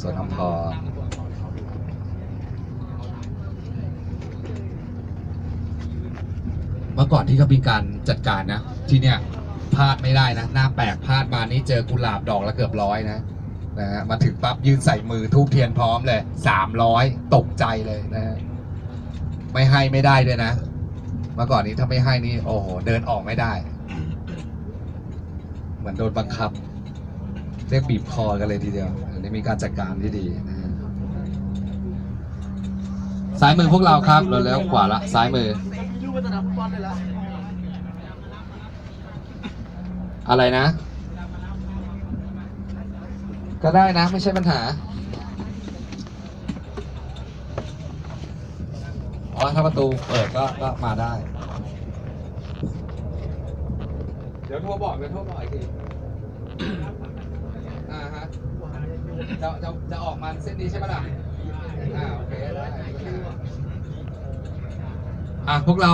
สวนอัมพรเมื่อก่อนที่เขามีการจัดการนะ ที่เนี่ยพลาดไม่ได้นะ หน้าแปลกพลาดมานี่เจอกุหลาบดอกละเกือบร้อยนะนะฮะมาถึงปั๊บยืนใส่มือทูบเทียนพร้อมเลยสามร้อยตกใจเลยนะฮะไม่ให้ไม่ได้ด้วยนะเมื่อก่อนนี้ถ้าไม่ให้นี่โอ้โหเดินออกไม่ได้ เหมือนโดนบังคับ เรียกบีบคอกันเลยทีเดียว อันนี้มีการจัดการที่ดีนะฮะซ้ายมือพวกเราครับเราแล้วขวาละซ้ายมือ ยูไปสนาฟุตบอลเลยละอะไรนะ ก็ได้นะ ไม่ใช่ปัญหาอ๋อถ้าประตูเปิดก็ก็มาได้ เดี๋ยวโทรบอกเดี๋ยวโทรบอกอีกที จะจะจะออกมันเส้นนี้ใช่ไหมล่ะอ่าโอเคได้อะพวกเรา